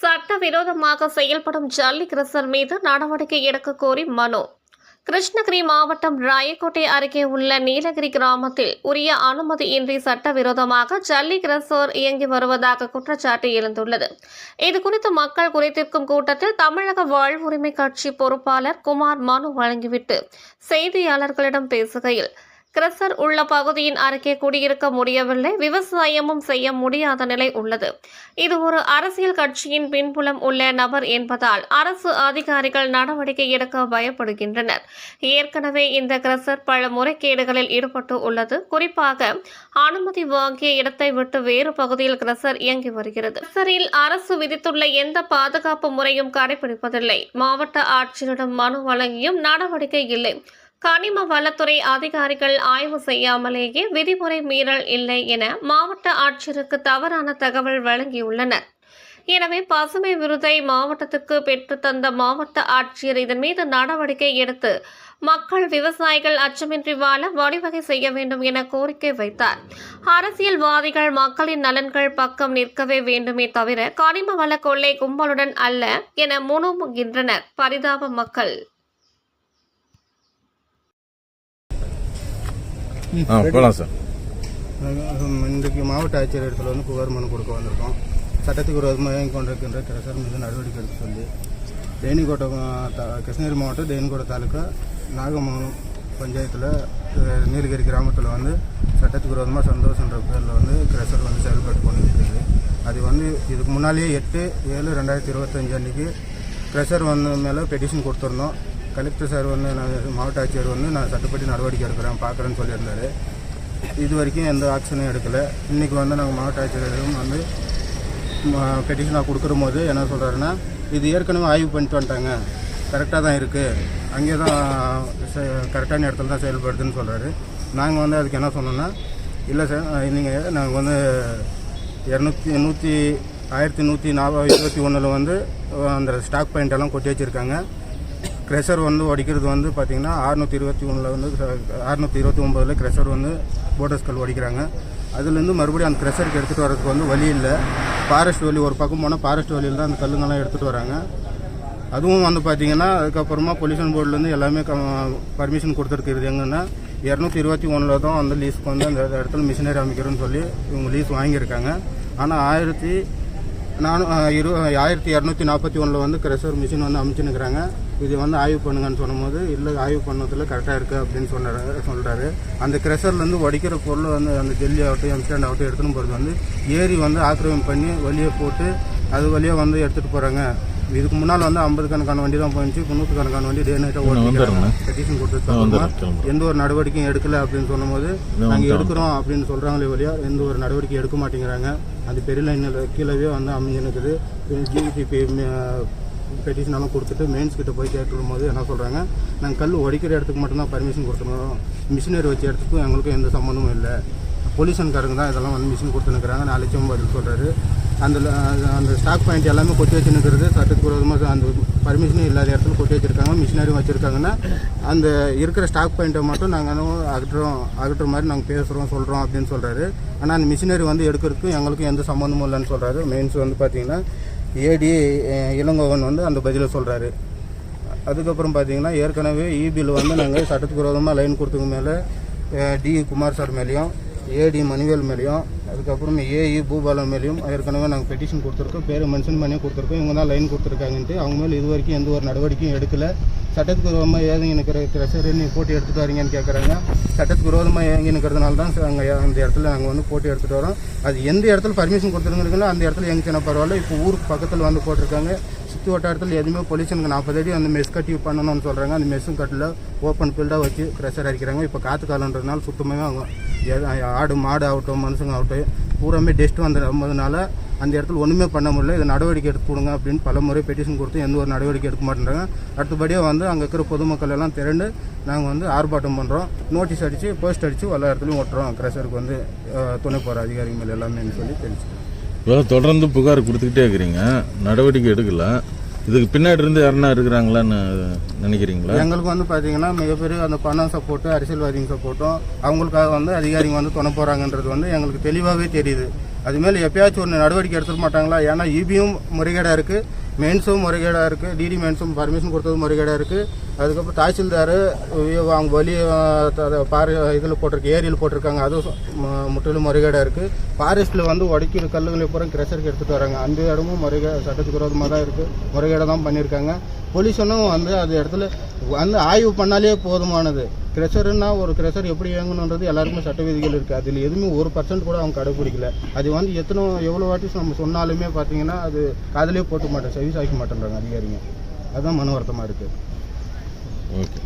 சட்டவிரோதமாக செயல்படும் ஜல்லி கிறிஸ்டர் மீது நடவடிக்கை எடுக்க கோரி மனு. கிருஷ்ணகிரி மாவட்டம் ராயக்கோட்டை அருகே உள்ள நீலகிரி கிராமத்தில் உரிய அனுமதியின்றி சட்டவிரோதமாக ஜல்லி கிரசோர் இயங்கி வருவதாக குற்றச்சாட்டு எழுந்துள்ளது. இதுகுறித்து மக்கள் குறைத்திருக்கும் கூட்டத்தில் தமிழக வாழ்வுரிமை கட்சி பொறுப்பாளர் குமார் மனு வழங்கிவிட்டு செய்தியாளர்களிடம் பேசுகையில் கிரசர் உள்ள பகுதியின் அருகே குடியிருக்க முடியவில்லை. விவசாயமும் செய்ய முடியாத நிலை உள்ளது. இது ஒரு அரசியல் கட்சியின் பின்புலம் உள்ள நபர் என்பதால் அரசு அதிகாரிகள் நடவடிக்கை எடுக்க பயப்படுகின்றனர். ஏற்கனவே இந்த கிரசர் பல முறைகேடுகளில் ஈடுபட்டு உள்ளது. குறிப்பாக அனுமதி வாங்கிய இடத்தை விட்டு வேறு பகுதியில் கிரசர் இயங்கி வருகிறது. கிரசரில் அரசு விதித்துள்ள எந்த பாதுகாப்பு முறையும் கடைபிடிப்பதில்லை. மாவட்ட ஆட்சியரிடம் மனு வழங்கியும் நடவடிக்கை இல்லை. கனிம வளத்துறை அதிகாரிகள் ஆய்வு செய்யாமலேயே விதிமுறை மீறல் இல்லை என மாவட்ட ஆட்சியருக்கு தவறான தகவல் வழங்கியுள்ளனர். எனவே பசுமை விருதை மாவட்டத்துக்கு பெற்றுத்தந்த மாவட்ட ஆட்சியர் இதன் மீது நடவடிக்கை எடுத்து மக்கள் விவசாயிகள் அச்சமின்றி வாழ வழிவகை செய்ய வேண்டும் என கோரிக்கை வைத்தார். அரசியல்வாதிகள் மக்களின் நலன்கள் பக்கம் நிற்கவே வேண்டுமே தவிர கனிம வள கொள்ளை கும்பலுடன் அல்ல என முணுமுகின்றனர். பரிதாப மக்கள். ஆ போகலாம் சார். இன்றைக்கு மாவட்ட ஆட்சியர் இடத்துல வந்து புகார் மனு கொடுக்க வந்திருக்கோம். சட்டத்துக்கு விரோதமாக கொண்டிருக்கின்ற கிரசர் மீது நடவடிக்கை எடுக்க சொல்லி தேனிக்கோட்டை கிருஷ்ணகிரி மாவட்டம் தேனிக்கோட்டை தாலுக்கா நாகமங்கலம் பஞ்சாயத்தில் நீலகிரி கிராமத்தில் வந்து சட்டத்துக்கு விரோதமாக சந்தோஷன்ற பேரில் வந்து கிரசர் வந்து செயல்பட்டு கொண்டு இருக்குது அது வந்து இதுக்கு முன்னாலேயே எட்டு ஏழு ரெண்டாயிரத்தி இருபத்தஞ்சு அன்றைக்கி ப்ரெஷர் வந்து மேலே பெட்டிஷன் கொடுத்துருந்தோம். கலெக்டர் சார் வந்து நான் மாவட்ட ஆட்சியர் வந்து நான் சட்டப்படி நடவடிக்கை எடுக்கிறேன் பார்க்குறேன்னு சொல்லியிருந்தார். இது வரைக்கும் எந்த ஆக்ஷனும் எடுக்கலை. இன்றைக்கி வந்து நாங்கள் மாவட்ட ஆட்சியரிடம் வந்து பெட்டிஷனாக கொடுக்குற போது என்ன சொல்கிறாருன்னா இது ஏற்கனவே ஆய்வு பண்ணிட்டு வந்துட்டாங்க. கரெக்டாக தான் இருக்குது அங்கே தான் கரெக்டான இடத்துல தான் செயல்படுதுன்னு சொல்கிறாரு நாங்கள் வந்து அதுக்கு என்ன சொன்னோன்னா இல்லை சார் நீங்கள் நாங்கள் வந்து இரநூத்தி நூற்றி ஆயிரத்தி நூற்றி நாற்பது இருபத்தி ஒன்றில் வந்து அந்த ஸ்டாக் பாயிண்ட் எல்லாம் கொட்டி வச்சுருக்காங்க. க்ரெஷர் வந்து உடைக்கிறது வந்து பார்த்தீங்கன்னா அறுநூற்றி இருபத்தி ஒன்றில் வந்து அறுநூற்றி இருபத்தி ஒம்பதில் க்ரெஷர் வந்து போர்டர்ஸ் கல் உடைக்கிறாங்க அதுலேருந்து மறுபடியும் அந்த க்ரெஷருக்கு எடுத்துகிட்டு வரதுக்கு வந்து வழி இல்லை. ஃபாரஸ்ட் வழி ஒரு பக்கம் போனால் ஃபாரஸ்ட் வழியில் தான் அந்த கல்லுங்கெல்லாம் எடுத்துகிட்டு வராங்க. அதுவும் வந்து பார்த்தீங்கன்னா அதுக்கப்புறமா பொல்யூஷன் போர்டுலேருந்து எல்லாமே க பர்மிஷன் கொடுத்துருக்கிறது எங்கன்னா இரநூத்தி இருபத்தி ஒன்றில் தான் அந்த லீஸ்க்கு வந்து அந்த இடத்துல மிஷினரி அமைக்கிறோன்னு சொல்லி இவங்க லீஸ் வாங்கியிருக்காங்க. ஆனால் ஆயிரத்தி நானும் இரு ஆயிரத்தி இரநூத்தி நாற்பத்தி ஒன்றில் வந்து க்ரெஷர் மிஷின் வந்து அமைச்சுன்னுக்குறாங்க. இது வந்து ஆய்வு பண்ணுங்கன்னு சொன்னபோது இல்லை ஆய்வு பண்ணதில் கரெக்டாக இருக்குது அப்படின்னு சொன்னார் சொல்கிறாரு அந்த க்ரெஷர்லேருந்து உடைக்கிற பொருள் வந்து அந்த ஜெல்லி ஆகட்டும் எம்ஸ்டாண்ட் ஆகட்டும் எடுத்துன்னு போகிறது வந்து ஏரி வந்து ஆக்கிரமிப்பு பண்ணி வழியை போட்டு அது வழியாக வந்து எடுத்துகிட்டு போகிறாங்க இதுக்கு முன்னால் வந்து ஐம்பது கணக்கான வண்டி தான் போயிடுச்சு தொண்ணூறு கணக்கான வண்டி டே நைட்டாக ஓட்டிக்கிறாங்க பெட்டிஷன் கொடுத்து வந்துடுறேன் கிளம்புறேன் எந்த ஒரு நடவடிக்கையும் எடுக்கல அப்படின்னு சொன்னபோது நாங்கள் எடுக்கிறோம் அப்படின்னு சொல்கிறாங்களே வழியா எந்த ஒரு நடவடிக்கை எடுக்க மாட்டேங்கிறாங்க. அது பெரிய லைனில் கீழவே வந்து அமைஞ்சிருக்குது. ஜிடிபி பெட்டிஷனெல்லாம் கொடுத்துட்டு மெயின்ஸ் கிட்ட போய் கேட்கும் போது என்ன சொல்கிறாங்க நாங்கள் கல் உடைக்கிற இடத்துக்கு மட்டும்தான் பர்மிஷன் கொடுத்துருவோம் மிஷினரி வச்ச இடத்துக்கும் எங்களுக்கும் எந்த சம்மந்தமும் இல்லை. பொல்யூஷன்காரங்க தான் இதெல்லாம் வந்து மிஷின் கொடுத்துனுக்குறாங்க நாலு லட்சம் பதில் சொல்கிறாரு அந்த அந்த ஸ்டாக் பாயிண்ட் எல்லாமே கொட்டி வச்சுன்னுக்கிறது சட்டத்துக்கு விரோதமாக அந்த பர்மிஷனும் இல்லாத இடத்துல கொட்டி வச்சுருக்காங்க மிஷினரி வச்சுருக்காங்கன்னா அந்த இருக்கிற ஸ்டாக் பாயிண்ட்டை மட்டும் நாங்கள் அகற்றுறோம் அகற்றுற மாதிரி நாங்கள் பேசுகிறோம் சொல்கிறோம் அப்படின்னு சொல்கிறாரு ஆனால் அந்த மிஷினரி வந்து எடுக்கிறதுக்கும் எங்களுக்கும் எந்த சம்மந்தமும் இல்லைன்னு சொல்கிறாரு மெயின்ஸ் வந்து பார்த்திங்கன்னா ஏடி இளங்கோவன் வந்து அந்த பதிலை சொல்கிறாரு அதுக்கப்புறம் பார்த்தீங்கன்னா ஏற்கனவே e இபியில் வந்து நாங்கள் சட்டத்துக்கு விரோதமாக லைன் கொடுத்ததுக்கு மேலே டி குமார் சார் மேலேயும் ஏடி மணிவேல் மேலேயும் அதுக்கப்புறம் ஏஇ பூபாலன் மேலேயும் ஏற்கனவே நாங்கள் பெட்டிஷன் கொடுத்துருக்கோம் பேரை மென்ஷன் பண்ணி கொடுத்துருக்கோம் இவங்க தான் லைன் கொடுத்துருக்காங்கன்ட்டு அவங்க மேலே இது வரைக்கும் எந்த ஒரு நடவடிக்கையும் எடுக்கலை. சட்டத்துக்கு விரோதமாக ஏதுங்க எனக்கு க்ரெஷர் நீ போட்டி எடுத்துகிட்டு வரீங்கன்னு கேட்குறாங்க சட்டத்துக்கு விரோதமாக ஏங்கி நிற்கிறதுனால தான் அங்கே அந்த இடத்துல நாங்கள் வந்து போட்டி எடுத்துகிட்டு வரோம். அது எந்த இடத்துல பர்மிஷன் கொடுத்துருங்களோ அந்த இடத்துல எங்கச்சினா பரவாயில்ல இப்போ ஊருக்கு பக்கத்தில் வந்து போட்டிருக்காங்க. சுற்றி வட்டாரத்தில் எதுவுமே பொல்யூஷனுக்கு நாற்பது அடி அந்த மெஸ் கட்டி பண்ணணும்னு சொல்கிறாங்க அந்த மெஸ்ஸும் கட்டில் ஓப்பன் ஃபீல்டாக வச்சு ப்ரெஷர் அடிக்கிறாங்க. இப்போ காற்று காலன்றதுனால சுத்தமாக அவங்க ஆடு மாடு ஆகட்டும் மனுஷங்க ஆகட்டும் பூராமே டெஸ்ட் வந்ததுனால அந்த இடத்துல ஒன்றுமே பண்ண முடியல. இதை நடவடிக்கை எடுத்து கொடுங்க அப்படின்னு பல முறை பெட்டிஷன் கொடுத்து எந்த ஒரு நடவடிக்கை எடுக்க மாட்டேங்கிறாங்க அடுத்தபடியாக வந்து அங்கே இருக்கிற பொதுமக்கள் எல்லாம் திரண்டு நாங்கள் வந்து ஆர்ப்பாட்டம் பண்ணுறோம் நோட்டீஸ் அடித்து போஸ்ட் அடித்து எல்லா இடத்துலையும் ஓட்டுறோம். க்ரெஷருக்கு வந்து துணை போகிற அதிகாரிகள் மேலே எல்லாமே சொல்லி தெரிஞ்சுக்கிறோம் இப்போ தொடர்ந்து புகார் கொடுத்துக்கிட்டே இருக்கிறீங்க. நடவடிக்கை எடுக்கலை. இதுக்கு பின்னாடி இருந்து யாருன்னா இருக்கிறாங்களான்னு நினைக்கிறீங்களா? எங்களுக்கு வந்து பார்த்தீங்கன்னா மிகப்பெரிய அந்த பணம் சப்போர்ட்டு அரசியல்வாதிங்க சப்போர்ட்டும் அவங்களுக்காக வந்து அதிகாரிங்க வந்து துணை போகிறாங்கன்றது வந்து எங்களுக்கு தெளிவாகவே தெரியுது. அது மேலே எப்பயாச்சும் ஒரு நடவடிக்கை எடுத்துட மாட்டாங்களா? ஏன்னா இபியும் முறைகேடாக இருக்குது மென்ஸும் முறைகேடாக இருக்குது டிடி மென்ஸும் பர்மிஷன் கொடுத்ததும் முறைகேடாக இருக்குது அதுக்கப்புறம் தாசில்தார் அவங்க வழி பாரு இதில் போட்டிருக்கு ஏரியில் போட்டிருக்காங்க. அதுவும் முற்றிலும் முறைகேடாக இருக்குது ஃபாரஸ்ட்டில் வந்து உடைக்கிற கல்லுகளை பூரா கிரஷருக்கு எடுத்துகிட்டு வராங்க. அந்த இடமும் முறைகே சட்டத்துக்கு விரோதமாக தான் இருக்குது முறைகேடாக தான் பண்ணியிருக்காங்க. பொல்யூஷனும் வந்து அது இடத்துல வந்து ஆய்வு பண்ணாலே போதுமானது. கிரெஷர்னா ஒரு கிரெஷர் எப்படி இயங்கணுன்றது எல்லாருக்குமே சட்ட விதிகள் இருக்குது அதில் எதுவுமே ஒரு பர்சன்ட் கூட அவங்க கடைப்பிடிக்கல. அது வந்து எத்தனை எவ்வளோ வாட்டி நம்ம சொன்னாலுமே பார்த்தீங்கன்னா அது காதலே போட்டு மாட்டேன் செவி சாய்க்க மாட்டேன்றாங்க அதிகாரிங்க. அதுதான் மன வருத்தமாக இருக்குது ஓகே.